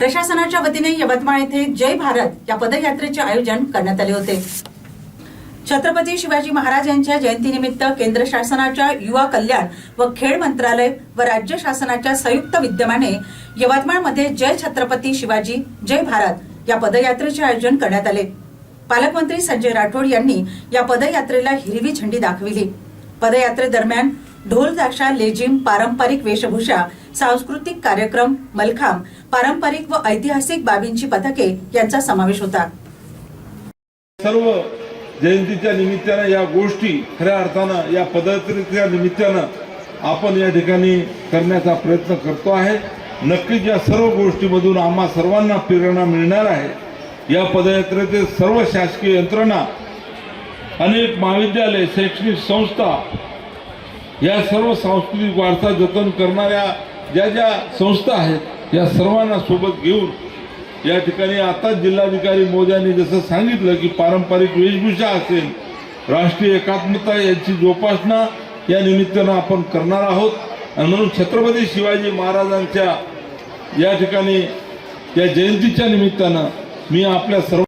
प्रशासनाच्या वतीने यवतमाळ येथे जय भारत या पदयात्रेचे आयोजन करण्यात आले होते. छत्रपती शिवाजी महाराज यांच्या जयंतीनिमित्त केंद्र शासनाच्या युवा कल्याण व खेळ मंत्रालय व राज्य शासनाच्या संयुक्त विद्यमाने यवतमाळमध्ये जय छत्रपती शिवाजी जय भारत या पदयात्रेचे आयोजन करण्यात आले. पालकमंत्री संजय राठोड यांनी या पदयात्रेला हिरवी झेंडी दाखविली. पदयात्रेदरम्यान ढोल ताशा लेझिम पारंपरिक वेशभूषा सांस्कृतिक कार्यक्रम मलखांब पारंपरिक व ऐतिहासिक बाबींची पथके यांचा समावेश होता. सर्व जयंतीच्या निमित्तानं या गोष्टी खऱ्या अर्थानं या पदयात्रेच्या निमित्तानं आपण या ठिकाणी करण्याचा प्रयत्न करतो आहे. नक्कीच या सर्व गोष्टीमधून आम्हा सर्वांना प्रेरणा मिळणार आहे. या पदयात्रेचे सर्व शासकीय यंत्रणा अनेक महाविद्यालय शैक्षणिक संस्था या सर्व सांस्कृतिक वारसा जतन करणाऱ्या ज्या ज्या संस्था आहेत या सर्वांना सोबत घेऊन या ठिकाणी आता जिल्हाधिकारी मोद्यांनी जसं सांगितलं की पारंपरिक वेशभूषा असेल राष्ट्रीय एकात्मता यांची जोपासना या निमित्तानं आपण करणार आहोत. आणि म्हणून छत्रपती शिवाजी महाराजांच्या या ठिकाणी या जयंतीच्या निमित्तानं मी आपल्या सर्व